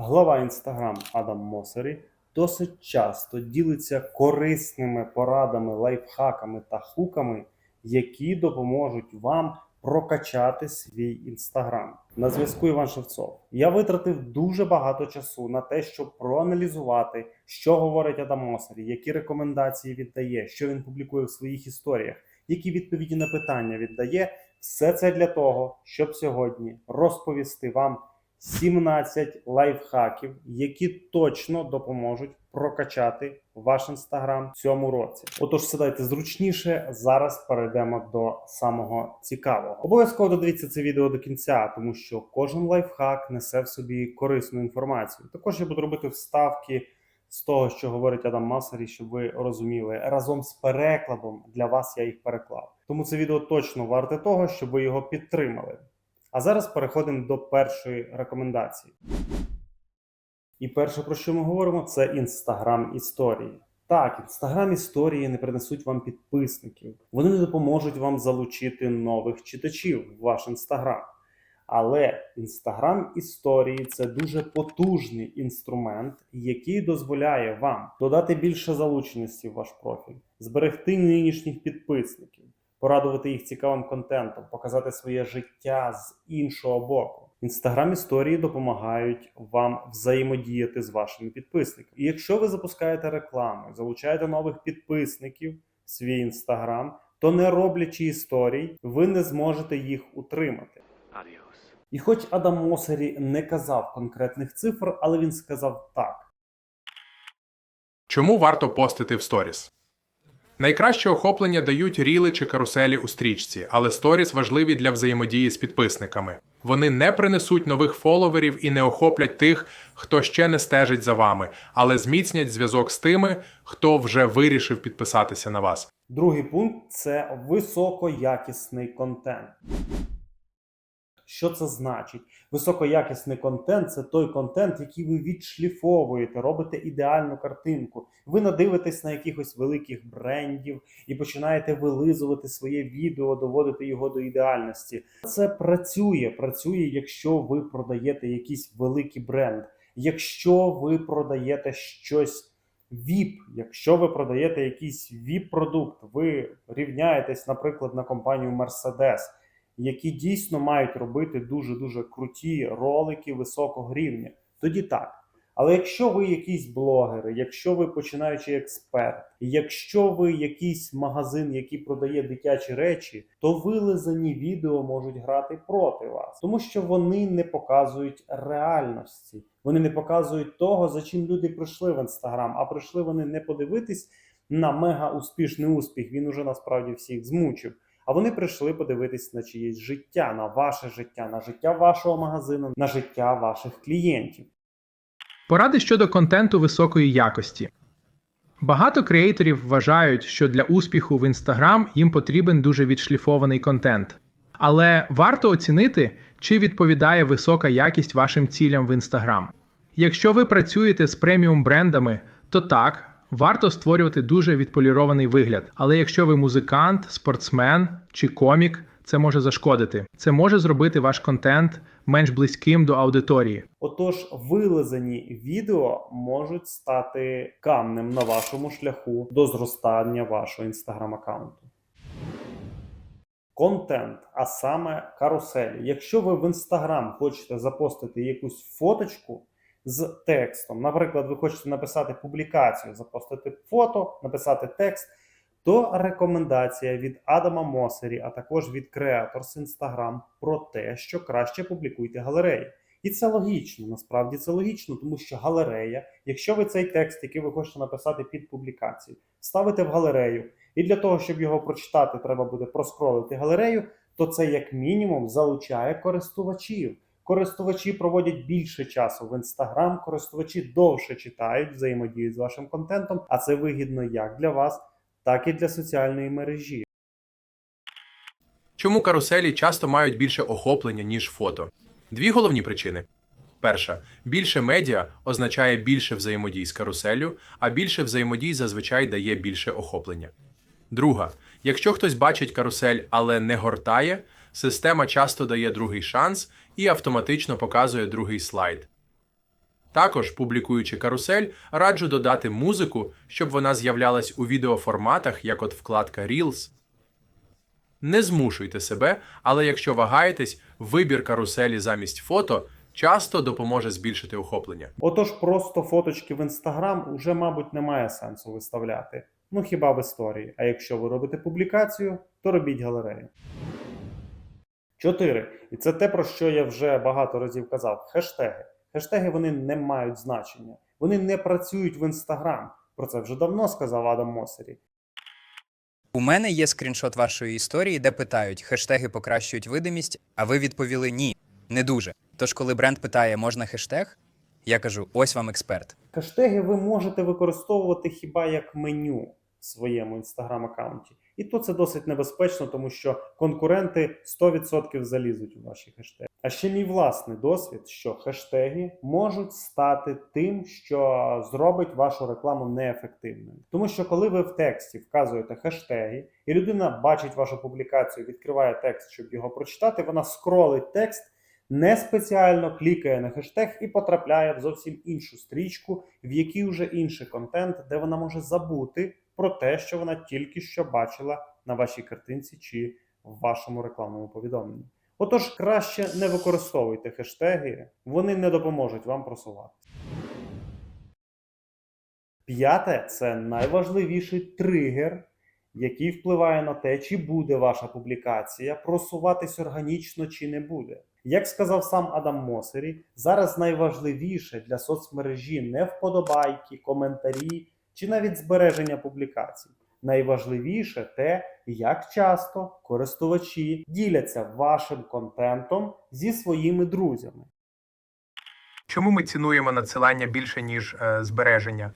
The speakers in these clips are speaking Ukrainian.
Глава Instagram Адам Мосері досить часто ділиться корисними порадами, лайфхаками та хуками, які допоможуть вам прокачати свій інстаграм. На зв'язку Іван Шевцов. Я витратив дуже багато часу на те, щоб проаналізувати, що говорить Адам Мосері, які рекомендації віддає, що він публікує в своїх історіях, які відповіді на питання віддає. Все це для того, щоб сьогодні розповісти вам 17 лайфхаків, які точно допоможуть прокачати ваш інстаграм цьому році. Отож, сідайте зручніше. Зараз перейдемо до самого цікавого. Обов'язково додивіться це відео до кінця, тому що кожен лайфхак несе в собі корисну інформацію. Також я буду робити вставки з того, що говорить Адам Масарі, щоб ви розуміли разом з перекладом для вас я їх переклав. Тому це відео точно варте того, щоб ви його підтримали. А зараз переходимо до першої рекомендації. І перше, про що ми говоримо, це інстаграм історії. Так, інстаграм історії не принесуть вам підписників. Вони не допоможуть вам залучити нових читачів в ваш інстаграм. Але інстаграм історії це дуже потужний інструмент, який дозволяє вам додати більше залученості в ваш профіль, зберегти нинішніх підписників, порадувати їх цікавим контентом, показати своє життя з іншого боку. Інстаграм історії допомагають вам взаємодіяти з вашими підписниками. І якщо ви запускаєте рекламу, залучаєте нових підписників в свій інстаграм, то не роблячи історій, ви не зможете їх утримати. Adios. І хоч Адам Мосері не казав конкретних цифр, але він сказав так. Чому варто постити в сторіс? Найкраще охоплення дають ріли чи каруселі у стрічці, але сторіс важливі для взаємодії з підписниками. Вони не принесуть нових фоловерів і не охоплять тих, хто ще не стежить за вами, але зміцнять зв'язок з тими, хто вже вирішив підписатися на вас. Другий пункт це високоякісний контент. Що це значить? Високоякісний контент це той контент, який ви відшліфовуєте, робите ідеальну картинку. Ви надивитесь на якихось великих брендів і починаєте вилизувати своє відео, доводити його до ідеальності. Це працює. Працює, якщо ви продаєте якийсь великий бренд, якщо ви продаєте щось. VIP, якщо ви продаєте якийсь VIP-продукт, ви рівняєтесь, наприклад, на компанію Mercedes, які дійсно мають робити дуже-дуже круті ролики високого рівня, тоді так. Але якщо ви якийсь блогер, якщо ви починаючий експерт, якщо ви якийсь магазин, який продає дитячі речі, то вилизані відео можуть грати проти вас, тому що вони не показують реальності, вони не показують того, за чим люди прийшли в інстаграм, а прийшли вони не подивитись на мега успішний успіх. Він уже насправді всіх змучив. А вони прийшли подивитись на чиєсь життя, на ваше життя, на життя вашого магазину, на життя ваших клієнтів. Поради щодо контенту високої якості. Багато креаторів вважають, що для успіху в Instagram їм потрібен дуже відшліфований контент. Але варто оцінити, чи відповідає висока якість вашим цілям в Instagram. Якщо ви працюєте з преміум брендами, то так, варто створювати дуже відполірований вигляд. Але якщо ви музикант, спортсмен чи комік, це може зашкодити. Це може зробити ваш контент менш близьким до аудиторії. Отож, вилизані відео можуть стати камнем на вашому шляху до зростання вашого інстаграм-аккаунту. Контент, а саме каруселі. Якщо ви в інстаграм хочете запостити якусь фоточку з текстом, наприклад, ви хочете написати публікацію, запостити фото, написати текст, то рекомендація від Адама Мосері, а також від Creators Instagram про те, що краще публікуйте галереї. І це логічно, насправді це логічно, тому що галерея, якщо ви цей текст, який ви хочете написати під публікацію, ставите в галерею, і для того, щоб його прочитати, треба буде проскролити галерею, то це як мінімум залучає користувачів. Користувачі проводять більше часу в інстаграм, користувачі довше читають, взаємодіють з вашим контентом, а це вигідно як для вас, так і для соціальної мережі. Чому каруселі часто мають більше охоплення, ніж фото? Дві головні причини. Перша, більше медіа означає більше взаємодій з каруселлю, а більше взаємодій зазвичай дає більше охоплення. Друга, якщо хтось бачить карусель, але не гортає, система часто дає другий шанс і автоматично показує другий слайд. Також, публікуючи карусель, раджу додати музику, щоб вона з'являлась у відеоформатах, як от вкладка Reels. Не змушуйте себе, але якщо вагаєтесь, вибір каруселі замість фото часто допоможе збільшити охоплення. Отож, просто фоточки в інстаграм уже, мабуть, немає сенсу виставляти. Ну хіба в історії. А якщо ви робите публікацію, то робіть галерею. 4. І це те, про що я вже багато разів казав. Хештеги. Хештеги вони не мають значення. Вони не працюють в інстаграм. Про це вже давно сказав Адам Мосері. У мене є скріншот вашої історії, де питають, хештеги покращують видимість, а ви відповіли ні, не дуже. Тож, коли бренд питає, можна хештег, я кажу: ось вам експерт. Хештеги ви можете використовувати хіба як меню в своєму інстаграм-аккаунті. І то це досить небезпечно, тому що конкуренти 100% залізуть у ваші хештеги. А ще мій власний досвід, що хештеги можуть стати тим, що зробить вашу рекламу неефективною. Тому що коли ви в тексті вказуєте хештеги, і людина бачить вашу публікацію, відкриває текст, щоб його прочитати, вона скролить текст не спеціально клікає на хештег і потрапляє в зовсім іншу стрічку, в якій вже інший контент, де вона може забути про те, що вона тільки що бачила на вашій картинці чи в вашому рекламному повідомленні. Отож, краще не використовуйте хештеги, вони не допоможуть вам просуватися. П'яте це найважливіший тригер, який впливає на те, чи буде ваша публікація просуватись органічно чи не буде. Як сказав сам Адам Мосері, зараз найважливіше для соцмережі не вподобайки, коментарі чи навіть збереження публікацій. Найважливіше те, як часто користувачі діляться вашим контентом зі своїми друзями. Чому ми цінуємо надсилання більше, ніж е, збереження?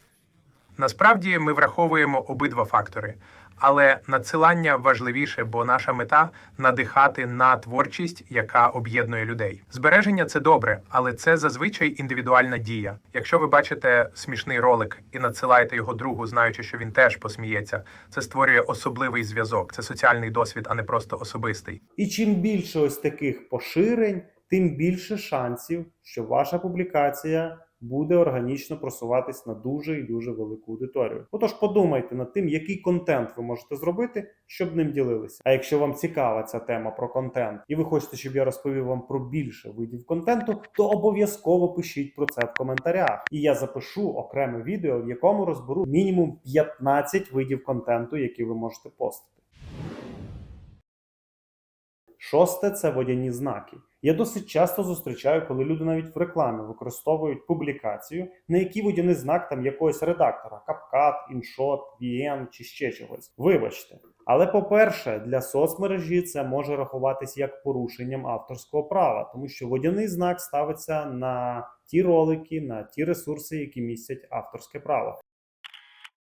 Насправді ми враховуємо обидва фактори, але надсилання важливіше, бо наша мета надихати на творчість, яка об'єднує людей. Збереження це добре, але це зазвичай індивідуальна дія. Якщо ви бачите смішний ролик і надсилаєте його другу, знаючи, що він теж посміється, це створює особливий зв'язок. Це соціальний досвід, а не просто особистий. І чим більше ось таких поширень, тим більше шансів, що ваша публікація буде органічно просуватись на дуже і дуже велику аудиторію. Отож, подумайте над тим, який контент ви можете зробити, щоб ним ділилися. А якщо вам цікава ця тема про контент, і ви хочете, щоб я розповів вам про більше видів контенту, то обов'язково пишіть про це в коментарях. І я запишу окреме відео, в якому розберу мінімум 15 видів контенту, які ви можете постити. Шосте це водяні знаки. Я досить часто зустрічаю, коли люди навіть в рекламі використовують публікацію, на який водяний знак там якогось редактора: CapCut, InShot, VN чи ще чогось. Вибачте. Але по-перше, для соцмережі це може рахуватись як порушенням авторського права, тому що водяний знак ставиться на ті ролики, на ті ресурси, які містять авторське право.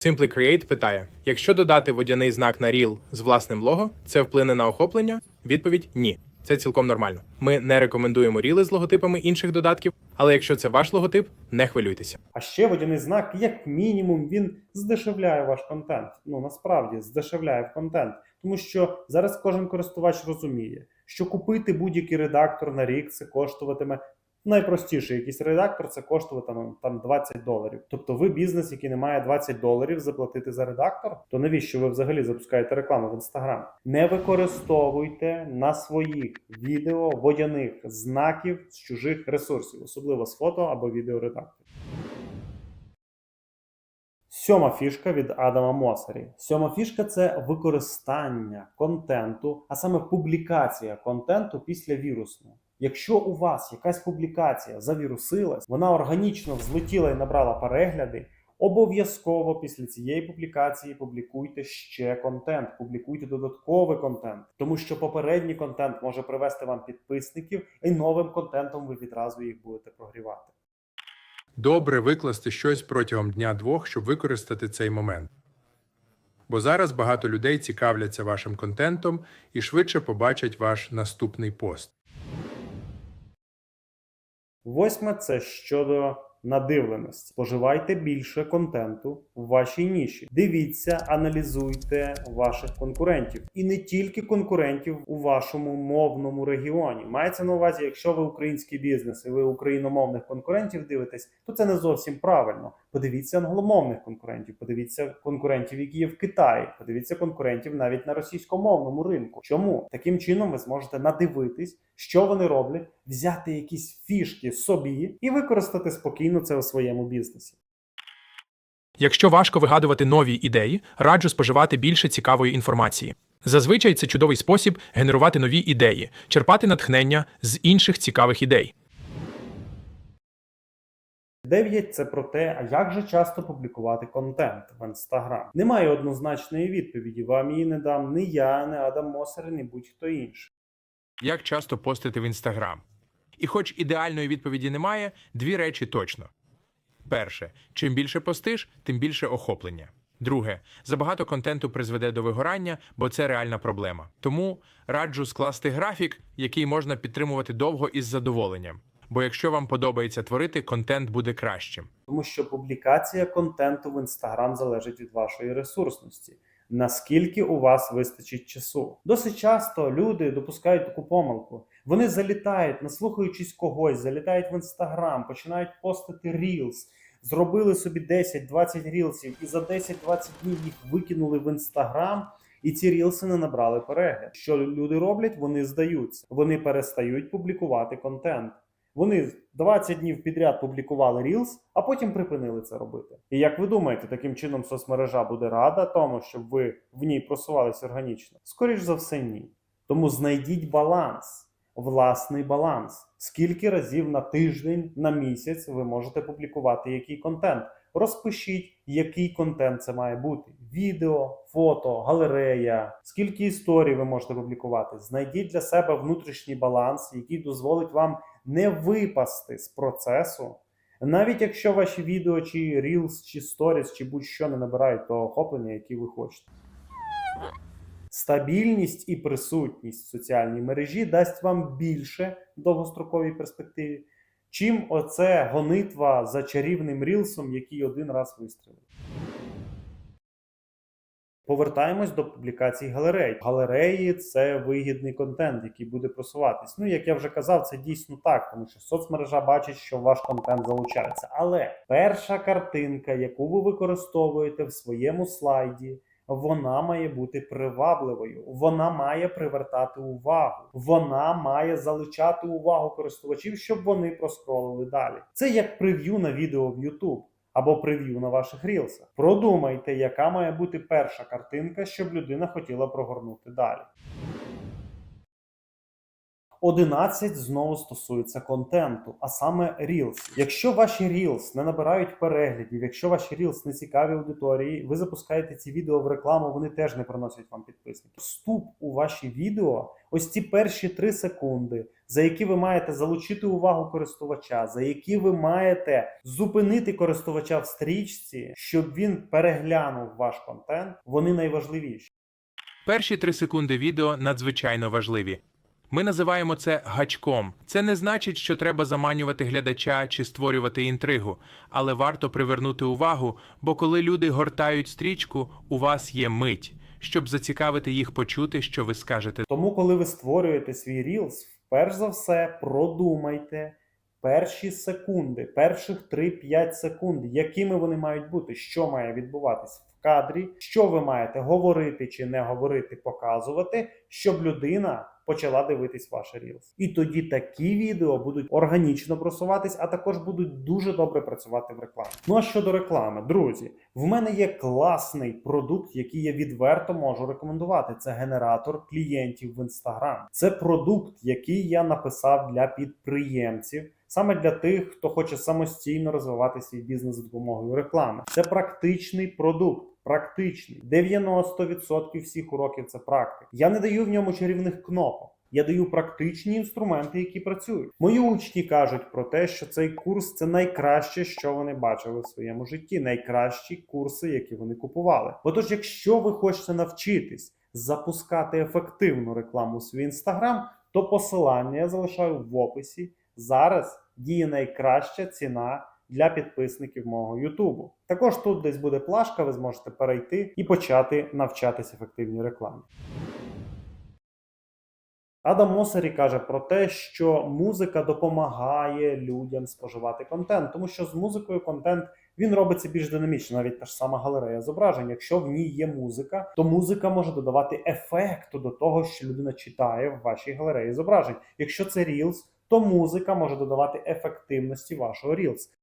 Simply Create питає: якщо додати водяний знак на Reel з власним лого, це вплине на охоплення? Відповідь ні. Це цілком нормально. Ми не рекомендуємо ріли з логотипами інших додатків, але якщо це ваш логотип, не хвилюйтеся. А ще водяний знак, як мінімум, він здешевляє ваш контент. Ну насправді здешевляє контент, тому що зараз кожен користувач розуміє, що купити будь-який редактор на рік це коштуватиме. Найпростіший якийсь редактор це коштуватиме там 20 доларів. Тобто, ви бізнес, який не має 20 доларів заплатити за редактор, то навіщо ви взагалі запускаєте рекламу в інстаграм? Не використовуйте на своїх відео водяних знаків з чужих ресурсів, особливо з фото або відеоредакторів. Сьома фішка від Адама Мосері. Сьома фішка це використання контенту, а саме публікація контенту після вірусного. Якщо у вас якась публікація завірусилась, вона органічно взлетіла і набрала перегляди. Обов'язково після цієї публікації публікуйте ще контент, публікуйте додатковий контент, тому що попередній контент може привести вам підписників, і новим контентом ви відразу їх будете прогрівати. Добре викласти щось протягом дня-двох, щоб використати цей момент. Бо зараз багато людей цікавляться вашим контентом і швидше побачать ваш наступний пост. Восьме це щодо надивленості. Споживайте більше контенту в вашій ніші. Дивіться, аналізуйте ваших конкурентів. І не тільки конкурентів у вашому мовному регіоні. Мається на увазі, якщо ви український бізнес і ви україномовних конкурентів дивитесь, то це не зовсім правильно. Подивіться англомовних конкурентів, подивіться конкурентів, які є в Китаї, подивіться конкурентів навіть на російськомовному ринку. Чому таким чином ви зможете надивитись, що вони роблять, взяти якісь фішки собі і використати спокійно це у своєму бізнесі. Якщо важко вигадувати нові ідеї, раджу споживати більше цікавої інформації. Зазвичай це чудовий спосіб генерувати нові ідеї, черпати натхнення з інших цікавих ідей. 9 – це про те, а як же часто публікувати контент в Instagram. Немає однозначної відповіді. Вам її не дам ні я, ні Адам Мосер, ні будь-хто інший. Як часто постити в інстаграм? І хоч ідеальної відповіді немає, дві речі точно. Перше, чим більше постиш, тим більше охоплення. Друге, забагато контенту призведе до вигорання, бо це реальна проблема. Тому раджу скласти графік, який можна підтримувати довго із задоволенням. Бо якщо вам подобається творити, контент буде кращим. Тому що публікація контенту в Instagram залежить від вашої ресурсності. Наскільки у вас вистачить часу? Досить часто люди допускають таку помилку. Вони залітають, наслухаючись когось, залітають в Instagram, починають постити Reels, зробили собі 10-20 рілсів, і за 10-20 днів їх викинули в Instagram, і ці рілси не набрали перегляд. Що люди роблять? Вони здаються. Вони перестають публікувати контент. Вони 20 днів підряд публікували Reels, а потім припинили це робити. І як ви думаєте, таким чином соцмережа буде рада тому, щоб ви в ній просувались органічно? Скоріш за все, ні. Тому знайдіть баланс, власний баланс. Скільки разів на тиждень, на місяць ви можете публікувати який контент? Розпишіть, який контент це має бути: відео, фото, галерея, скільки історій ви можете публікувати. Знайдіть для себе внутрішній баланс, який дозволить вам не випасти з процесу. Навіть якщо ваші відео, чи Reels, чи Stories, чи будь-що не набирають того охоплення, яке ви хочете. Стабільність і присутність в соціальній мережі дасть вам більше в довгостроковій перспективі, чим оце гонитва за чарівним рілсом, який один раз вистрілив. Повертаємось до публікацій галерей. Галереї це вигідний контент, який буде просуватись. Ну, як я вже казав, це дійсно так, тому що соцмережа бачить, що ваш контент залучається. Але перша картинка, яку ви використовуєте в своєму слайді, вона має бути привабливою, вона має привертати увагу, вона має залучати увагу користувачів, щоб вони проскролили далі. Це як прев'ю на відео в YouTube або прев'ю на ваших рілсах. Продумайте, яка має бути перша картинка, щоб людина хотіла прогорнути далі. 11 знову стосується контенту, а саме Reels. Якщо ваші Reels не набирають переглядів, якщо ваші Reels не цікаві аудиторії, ви запускаєте ці відео в рекламу, вони теж не приносять вам підписників. Вступ у ваші відео, ось ці перші 3 секунди, за які ви маєте залучити увагу користувача, за які ви маєте зупинити користувача в стрічці, щоб він переглянув ваш контент, вони найважливіші. Перші три секунди відео надзвичайно важливі. Ми називаємо це гачком. Це не значить, що треба заманювати глядача чи створювати інтригу, але варто привернути увагу, бо коли люди гортають стрічку, у вас є мить, щоб зацікавити їх почути, що ви скажете. Тому, коли ви створюєте свій Reels, перш за все продумайте перші секунди, перших 3-5 секунд, якими вони мають бути, що має відбуватись в кадрі, що ви маєте говорити чи не говорити, показувати, щоб людина почала дивитись ваше Reels. І тоді такі відео будуть органічно просуватись, а також будуть дуже добре працювати в рекламі. Ну а щодо реклами, друзі, в мене є класний продукт, який я відверто можу рекомендувати. Це генератор клієнтів в Instagram. Це продукт, який я написав для підприємців. Саме для тих, хто хоче самостійно розвивати свій бізнес за допомогою реклами. Це практичний продукт. Практичний 90% всіх уроків це практика. Я не даю в ньому чарівних кнопок. Я даю практичні інструменти, які працюють. Мої учні кажуть про те, що цей курс це найкраще, що вони бачили в своєму житті, найкращі курси, які вони купували. Отож, якщо ви хочете навчитись запускати ефективну рекламу у свій інстаграм, то посилання я залишаю в описі. Зараз діє найкраща ціна для підписників мого Ютубу. Також тут десь буде плашка, ви зможете перейти і почати навчатись ефективній рекламі. Адам Мосері каже про те, що музика допомагає людям споживати контент, тому що з музикою контент він робиться більш динамічно, навіть та ж сама галерея зображень. Якщо в ній є музика, то музика може додавати ефекту до того, що людина читає в вашій галереї зображень. Якщо це Reels, то музика може додавати ефективності вашого Reels.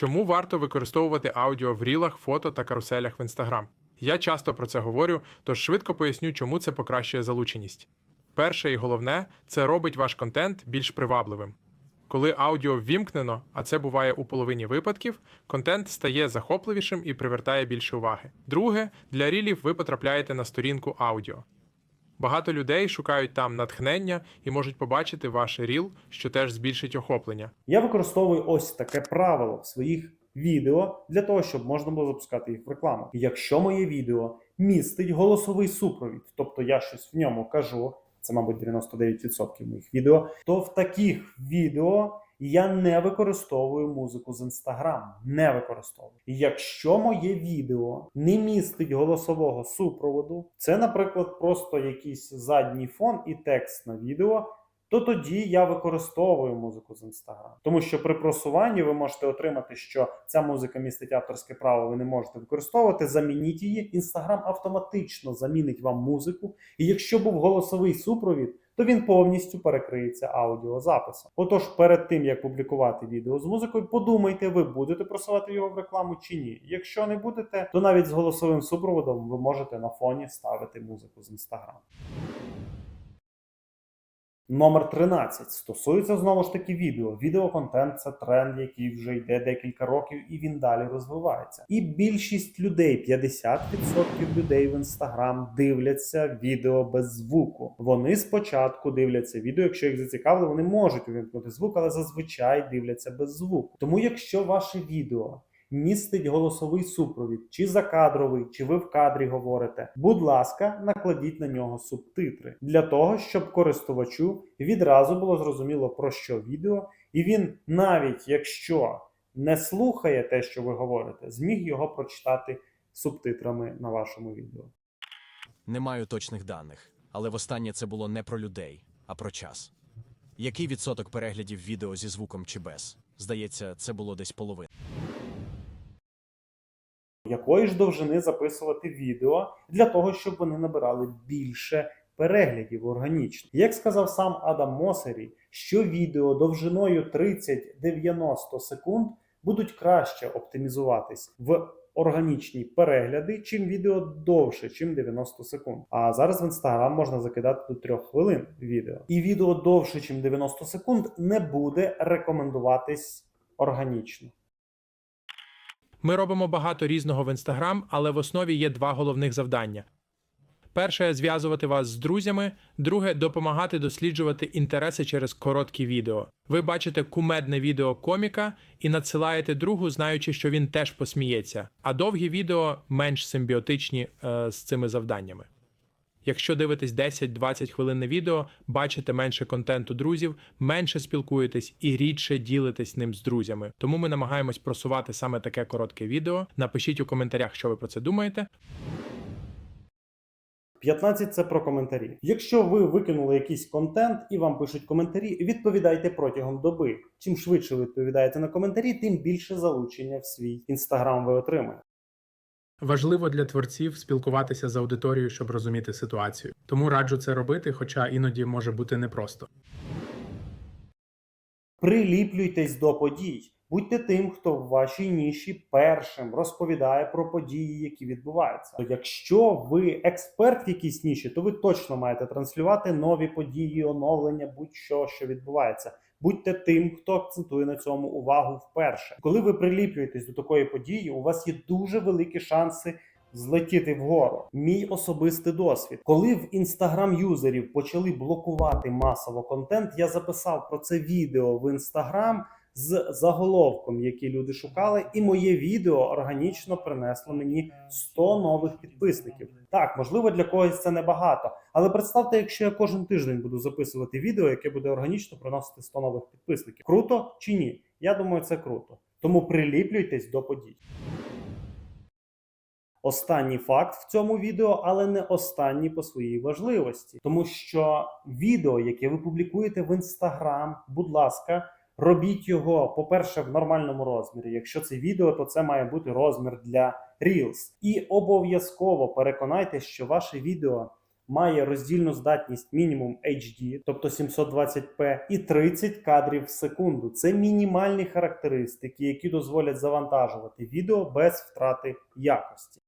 Чому варто використовувати аудіо в рілах, фото та каруселях в Instagram? Я часто про це говорю, тож швидко поясню, чому це покращує залученість. Перше і головне це робить ваш контент більш привабливим. Коли аудіо ввімкнено, а це буває у половині випадків, контент стає захопливішим і привертає більше уваги. Друге, для рілів ви потрапляєте на сторінку аудіо. Багато людей шукають там натхнення і можуть побачити ваш ріл, що теж збільшить охоплення. Я використовую ось таке правило в своїх відео для того, щоб можна було запускати їх в рекламу. Якщо моє відео містить голосовий супровід, тобто я щось в ньому кажу, це, мабуть, 99% моїх відео, то в таких відео я не використовую музику з Instagram. Не використовую. Якщо моє відео не містить голосового супроводу, це, наприклад, просто якийсь задній фон і текст на відео то тоді я використовую музику з Instagram. Тому що при просуванні ви можете отримати, що ця музика містить авторське право, ви не можете використовувати. Замініть її. Instagram автоматично замінить вам музику. І якщо був голосовий супровід, то він повністю перекриється аудіозаписом. Отож, перед тим як публікувати відео з музикою, подумайте, ви будете просувати його в рекламу чи ні. Якщо не будете, то навіть з голосовим супроводом ви можете на фоні ставити музику з Instagram. Номер 13 стосується знову ж таки відео. Відеоконтент це тренд, який вже йде декілька років, і він далі розвивається. І більшість людей, 50% людей в інстаграм дивляться відео без звуку. Вони спочатку дивляться відео, якщо їх зацікавило, вони можуть увімкнути звук, але зазвичай дивляться без звуку. Тому, якщо ваше відео містить голосовий супровід, чи закадровий, чи ви в кадрі говорите. Будь ласка, накладіть на нього субтитри для того, щоб користувачу відразу було зрозуміло про що відео, і він, навіть якщо не слухає те, що ви говорите, зміг його прочитати субтитрами на вашому відео. Не маю точних даних, але востаннє це було не про людей, а про час. Який відсоток переглядів відео зі звуком чи без? Здається, це було десь половина. Якої ж довжини записувати відео для того, щоб вони набирали більше переглядів органічно. Як сказав сам Адам Мосері, що відео довжиною 30-90 секунд будуть краще оптимізуватись в органічні перегляди, чим відео довше, чим 90 секунд. А зараз в інстаграм можна закидати до 3 хвилин відео. І відео довше, чим 90 секунд, не буде рекомендуватись органічно. Ми робимо багато різного в інстаграм, але в основі є два головних завдання. Перше зв'язувати вас з друзями, друге допомагати досліджувати інтереси через короткі відео. Ви бачите кумедне відео коміка і надсилаєте другу, знаючи, що він теж посміється, а довгі відео менш симбіотичні е, з цими завданнями. Якщо дивитесь 10-20 хвилинне відео, бачите менше контенту друзів, менше спілкуєтесь і рідше ділитесь ним з друзями. Тому ми намагаємось просувати саме таке коротке відео. Напишіть у коментарях, що ви про це думаєте. 15 це про коментарі. Якщо ви викинули якийсь контент і вам пишуть коментарі, відповідайте протягом доби. Чим швидше ви відповідаєте на коментарі, тим більше залучення в свій інстаграм ви отримаєте. Важливо для творців спілкуватися з аудиторією, щоб розуміти ситуацію. Тому раджу це робити, хоча іноді може бути непросто. Приліплюйтесь до подій. Будьте тим, хто в вашій ніші першим розповідає про події, які відбуваються. Якщо ви експерт в якійсь ніші, то ви точно маєте транслювати нові події, оновлення, будь-що, що відбувається. Будьте тим, хто акцентує на цьому увагу вперше. Коли ви приліплюєтесь до такої події, у вас є дуже великі шанси злетіти вгору. Мій особистий досвід. Коли в інстаграм юзерів почали блокувати масово контент, я записав про це відео в інстаграм. З заголовком, який люди шукали, і моє відео органічно принесло мені 100 нових підписників. Так, можливо, для когось це небагато, але представте, якщо я кожен тиждень буду записувати відео, яке буде органічно приносити 100 нових підписників. Круто чи ні? Я думаю, це круто. Тому приліплюйтесь до подій. Останній факт в цьому відео, але не останній по своїй важливості, тому що відео, яке ви публікуєте в інстаграм, будь ласка, робіть його, по-перше, в нормальному розмірі. Якщо це відео, то це має бути розмір для Reels. І обов'язково переконайтеся, що ваше відео має роздільну здатність мінімум HD, тобто 720p, і 30 кадрів в секунду. Це мінімальні характеристики, які дозволять завантажувати відео без втрати якості.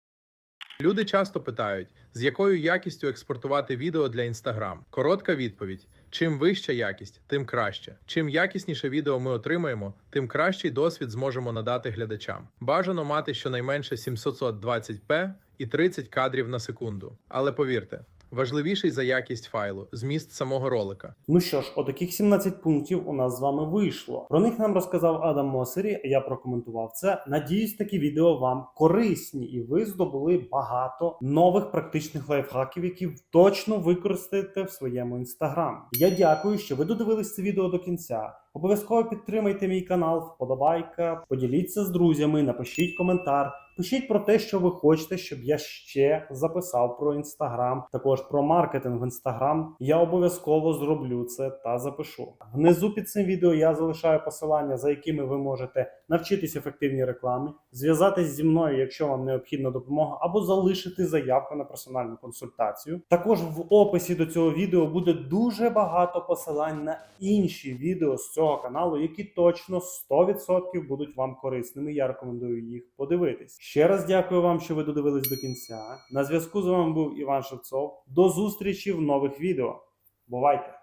Люди часто питають, з якою якістю експортувати відео для Instagram. Коротка відповідь: чим вища якість, тим краще. Чим якісніше відео ми отримаємо, тим кращий досвід зможемо надати глядачам. Бажано мати щонайменше 720p і 30 кадрів на секунду. Але повірте, важливіший за якість файлу зміст самого ролика. Ну що ж, отаких 17 пунктів у нас з вами вийшло. Про них нам розказав Адам Мосері. Я прокоментував це. Надіюсь, такі відео вам корисні, і ви здобули багато нових практичних лайфхаків, які точно використаєте в своєму інстаграм. Я дякую, що ви додивились це відео до кінця. Обов'язково підтримайте мій канал, вподобайка, поділіться з друзями, напишіть коментар. Пишіть про те, що ви хочете, щоб я ще записав про інстаграм, також про маркетинг в інстаграм. Я обов'язково зроблю це та запишу. Внизу під цим відео я залишаю посилання, за якими ви можете навчитись ефективній рекламі, зв'язатись зі мною, якщо вам необхідна допомога, або залишити заявку на персональну консультацію. Також в описі до цього відео буде дуже багато посилань на інші відео з цього каналу, які точно 100% будуть вам корисними. Я рекомендую їх подивитись. Ще раз дякую вам, що ви додивились до кінця. На зв'язку з вами був Іван Шевцов. До зустрічі в нових відео. Бувайте!